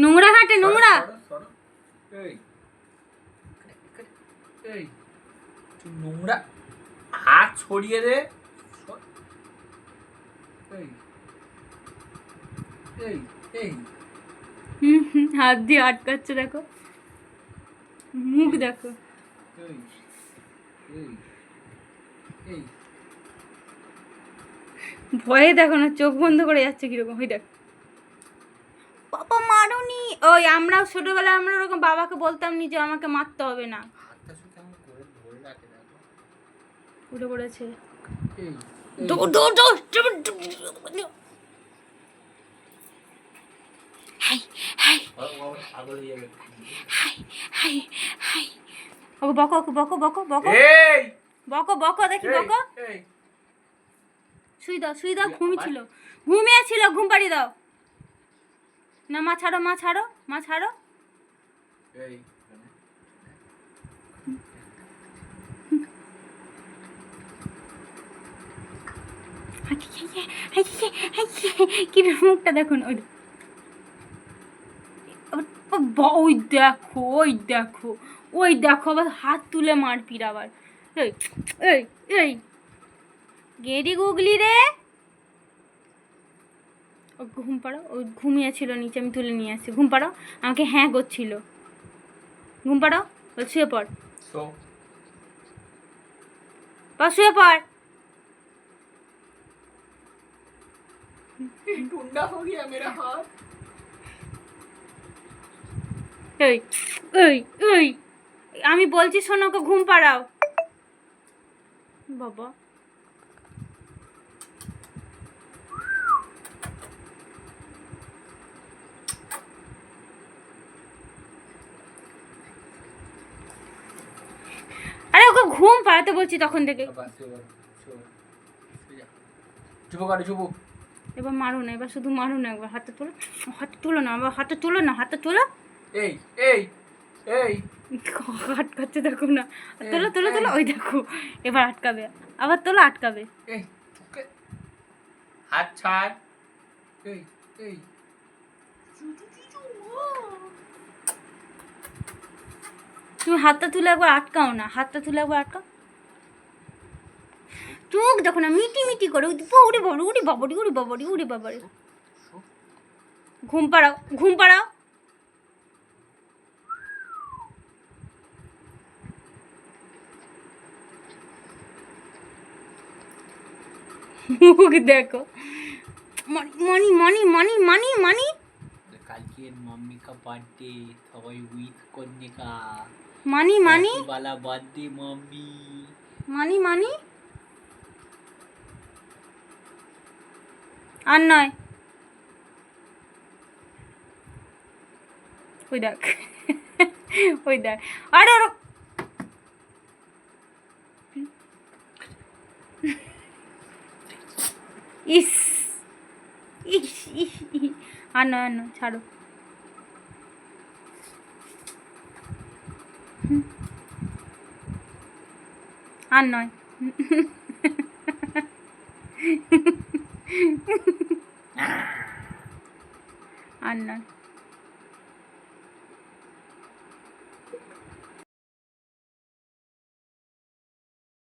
নোংরা ঘাটে নোংরা। নোংরা হাত ছড়িয়ে হুম, হাত দিয়ে আটকাচ্ছে দেখো। মুখ দেখো। ভয়ে দেখো না চোখ বন্ধ করে যাচ্ছে কীরকম। ওই দেখ। বাবা মারুনি। ওই আমরাও ছোটবেলায় আমরা ওরকম বাবাকে বলতাম নি যে আমাকে মারতে হবে না। উঠে পড়েছে। দৌড় দৌড় দৌড়। Hi hi. Hi hi hi. Okay বকো ওকে বকো বকো বকো। বকো বকো দেখি বকো। এই। শুই দাও শুই দাও ঘুমিয়েছিল ঘুমিয়েছিল ঘুম পাড়িয়ে দাও। না মা ছাড়ো মা ছাড়ো মা ছাড়ো। কি মুখটা দেখুন ওই ওই দেখো ওই দেখো ওই দেখো আবার হাত তুলে মারপিট আবার। এই এই এই। গেরি গুগলি রে। ও ঘুম পাড়ো ও ঘুমিয়েছিল নিচে আমি তুলে নিয়ে আসছি। ঘুম পাড়ো আমাকে হ্যাঁ করছিল। ঘুম পাড়ো ও শুয়ে পড়। শুয়ে পড়। আমি বলছি শোনো ঘুম পাড়াও। বাবা। তোকে ঘুম পাড়াতে বলছি তখন থেকে। চুপ করে চুপ এবার মারো না এবার শুধু মারো না একবার হাতে তোলো হাতে তোলো না আবার হাতে তোলো না হাতে তোলো। এই এই এই। আটকাচ্ছে দেখো না। তোলো তোলো তোলো ওই দেখো এবার আটকাবে আবার তোলো আটকাবে। এই হাত ছাড়। এই এই। তুমি হাতটা তুলে একবার আটকাও না, হাতটা তুলে একবার আটকাও। চোখ দেখো না, মিটি মিটি করে, উড়ে বাবরি উড়ে বাবরি উড়ে বাবরি উড়ে বাবরি ঘুম পাড়াও ঘুম পাড়াও। মুখ দেখো। মানি মানি মানি মানি মানি কালকের মাম্মি কা বার্থডে সবাই উইশ করনে মানি মানি বালা বার্থডে মামি মানি মানি আর নয় ওই দেখ ওই দেখ আর ওর ইস ইস ইস আর নয় আর নয় ছাড়ো আর নয়। আর নয়।